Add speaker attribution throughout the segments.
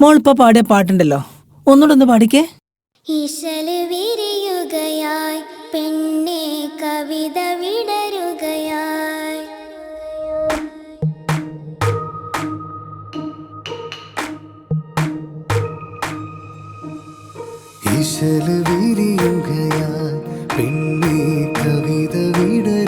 Speaker 1: മോൾ ഇപ്പൊ പാടിയ പാട്ടുണ്ടല്ലോ. ഒന്നുകൂടെ ഒന്ന് പാടിക്കേ.
Speaker 2: ഈശൽ വിരിയുകയായി പെണ്ണെ കവിത വിടരുകയായി.
Speaker 3: ഈശൽ വിരിയുകയായി പെണ്ണേ കവിത വിടരുകയായി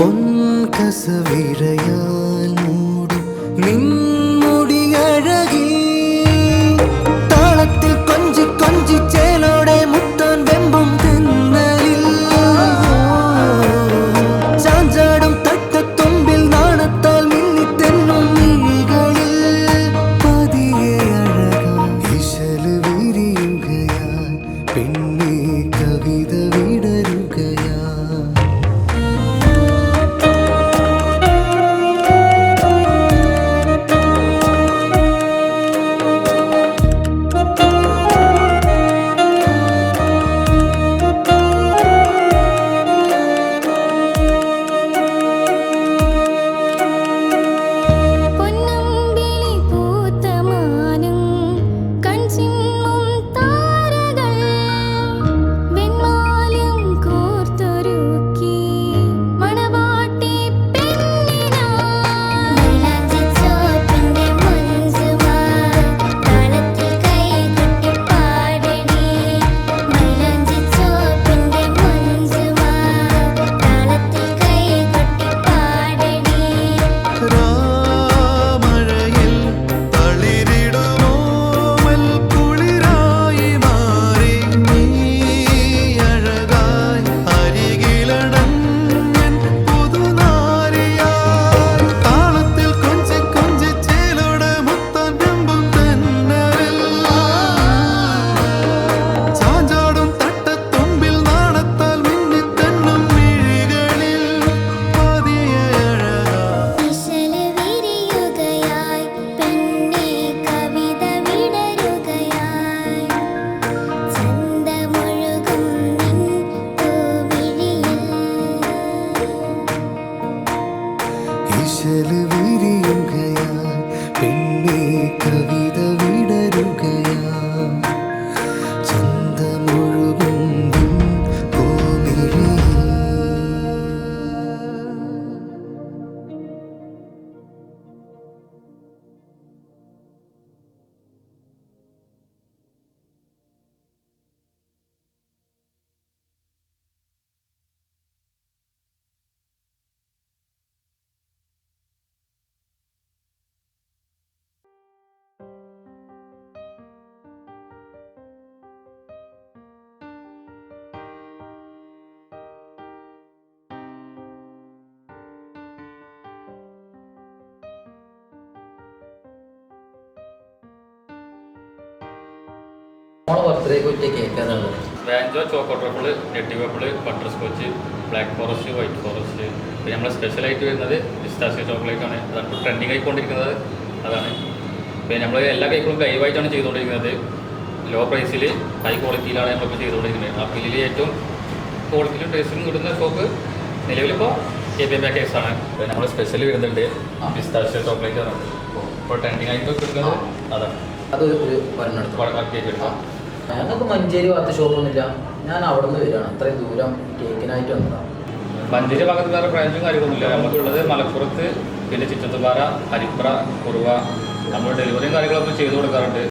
Speaker 3: പൊൻകസവിഴയാൽ മൂടും നിൻമുടിയഴകി പെണ്ണി
Speaker 4: മോളെ ബർത്ത്ഡേക്ക് പറ്റിയ കേക്ക് ഏതാണുള്ളത്
Speaker 5: വാഞ്ചോ choco triple നെട്ടി വേപ്പിൾ butter scotch black forest white forest പിന്നെ നമ്മൾ സ്പെഷ്യലായിട്ട് വരുന്നത് പിസ്താഷ്യ ചോക്ലേറ്റ് ആണ്. അതാണ് ട്രെൻഡിങ് ആയിക്കൊണ്ടിരിക്കുന്നത്. അതാണ്. പിന്നെ നമ്മൾ എല്ലാ കേക്കുകളും ലൈവായിട്ടാണ് ചെയ്തുകൊണ്ടിരിക്കുന്നത്. ലോ പ്രൈസിൽ ഹൈ ക്വാളിറ്റിയിലാണ് നമ്മളിപ്പോൾ ചെയ്തുകൊണ്ടിരിക്കുന്നത്. ആപ്പിളിൽ ഏറ്റവും ക്വാളിറ്റിയിലും ടേസ്റ്റിലും കിട്ടുന്ന ഷോപ്പ് നിലവിലിപ്പോൾ കെ പി എം പാക്കേഴ്സാണ് പിന്നെ നമ്മൾ സ്പെഷ്യൽ വരുന്നുണ്ട്. പിസ്താഷ്യ ചോക്ലേറ്റ് ആണ്. ഇപ്പോൾ ട്രെൻഡിങ് ആയിട്ട് കിട്ടുന്നത് അതാണ്.
Speaker 4: അത് ഒരു
Speaker 5: കേക്ക് എടുക്കാം
Speaker 4: ഞങ്ങൾക്ക് മഞ്ചേരി ഭാഗത്ത് ഷോപ്പൊന്നുമില്ല ഞാൻ അവിടെ നിന്ന് വരികയാണ്. അത്രയും ദൂരം കേക്കിനായിട്ട് വന്നതാണ്.
Speaker 5: മഞ്ചേരി ഭാഗത്ത് വേറെ ബ്രാഞ്ചും കാര്യങ്ങളൊന്നുമില്ല. നമുക്കുള്ളത് മലപ്പുറത്ത് പിന്നെ ചിറ്റത്തുപാറ ഹരിപ്ര കുറുവ നമ്മൾ ഡെലിവറിയും കാര്യങ്ങളൊക്കെ ചെയ്തു കൊടുക്കാറുണ്ട്.